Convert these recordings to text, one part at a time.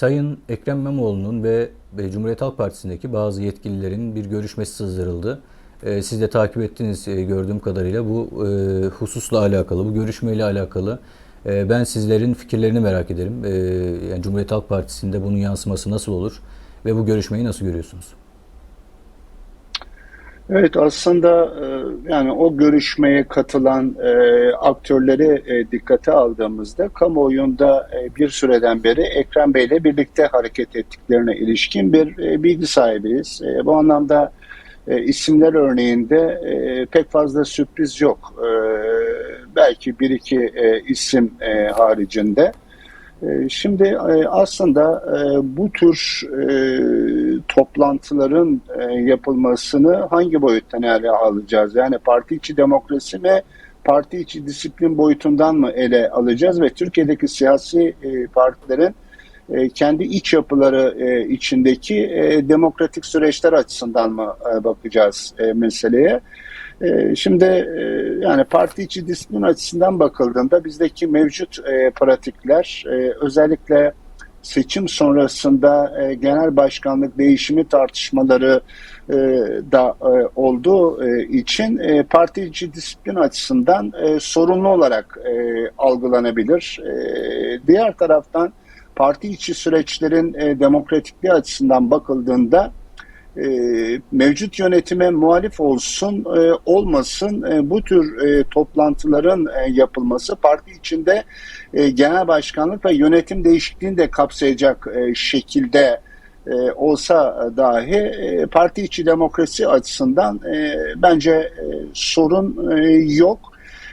Sayın Ekrem İmamoğlu'nun ve Cumhuriyet Halk Partisi'ndeki bazı yetkililerin bir görüşmesi sızdırıldı. E, Siz de takip ettiniz e, gördüğüm kadarıyla bu e, hususla alakalı, bu görüşmeyle alakalı. e, Ben sizlerin fikirlerini merak ederim. E, Yani Cumhuriyet Halk Partisi'nde bunun yansıması nasıl olur ve bu görüşmeyi nasıl görüyorsunuz? Evet aslında e, yani o görüşmeye katılan e, aktörleri e, dikkate aldığımızda kamuoyunda bir süreden beri Ekrem Bey ile birlikte hareket ettiklerine ilişkin bir bilgi sahibiyiz. Bu anlamda isimler örneğinde pek fazla sürpriz yok. Belki bir iki isim haricinde. Şimdi aslında bu tür toplantıların e, yapılmasını hangi boyuttan ele alacağız? Yani parti içi demokrasi mi, parti içi disiplin boyutundan mı ele alacağız ve Türkiye'deki siyasi e, partilerin e, kendi iç yapıları e, içindeki e, demokratik süreçler açısından mı e, bakacağız e, meseleye? E, Şimdi e, yani parti içi disiplin açısından bakıldığında bizdeki mevcut e, pratikler e, özellikle seçim sonrasında e, genel başkanlık değişimi tartışmaları e, da e, olduğu e, için e, parti içi disiplin açısından e, sorunlu olarak e, algılanabilir. E, diğer taraftan parti içi süreçlerin e, demokratikliği açısından bakıldığında e, mevcut yönetime muhalif olsun e, olmasın e, bu tür e, toplantıların e, yapılması parti içinde e, genel başkanlık ve yönetim değişikliğini de kapsayacak e, şekilde e, olsa dahi e, parti içi demokrasi açısından e, bence e, sorun e, yok.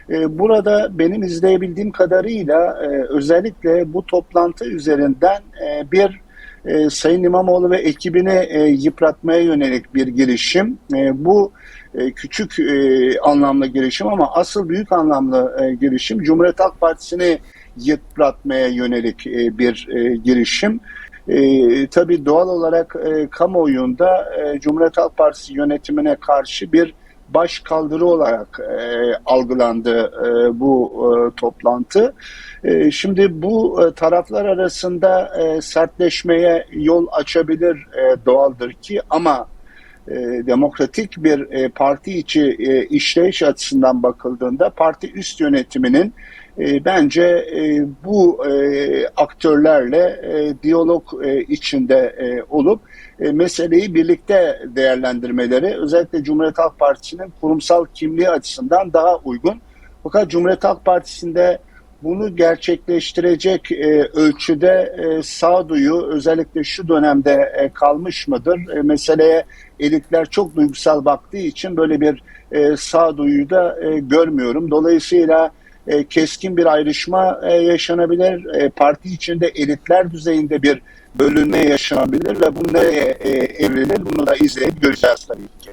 E, Burada benim izleyebildiğim kadarıyla e, özellikle bu toplantı üzerinden e, bir e, Sayın İmamoğlu ve ekibini e, yıpratmaya yönelik bir girişim. E, bu e, küçük e, anlamlı girişim ama asıl büyük anlamlı e, girişim Cumhuriyet Halk Partisi'ni yıpratmaya yönelik e, bir e, girişim. E, tabii doğal olarak e, kamuoyunda e, Cumhuriyet Halk Partisi yönetimine karşı bir baş kaldırı olarak e, algılandı e, bu e, toplantı. E, şimdi bu e, taraflar arasında e, sertleşmeye yol açabilir e, doğaldır ki ama e, demokratik bir e, parti içi e, işleyiş açısından bakıldığında parti üst yönetiminin e, bence e, bu e, aktörlerle e, diyalog e, içinde e, olup e, meseleyi birlikte değerlendirmeleri özellikle Cumhuriyet Halk Partisi'nin kurumsal kimliği açısından daha uygun. Fakat Cumhuriyet Halk Partisi'nde bunu gerçekleştirecek e, ölçüde e, sağduyu özellikle şu dönemde e, kalmış mıdır? E, meseleye elitler çok duygusal baktığı için böyle bir e, sağduyu da e, görmüyorum. Dolayısıyla e, keskin bir ayrışma e, yaşanabilir. E, parti içinde elitler düzeyinde bir bölünme yaşanabilir ve bu nereye e, evrilir bunu da izleyip göreceğiz tabii ki.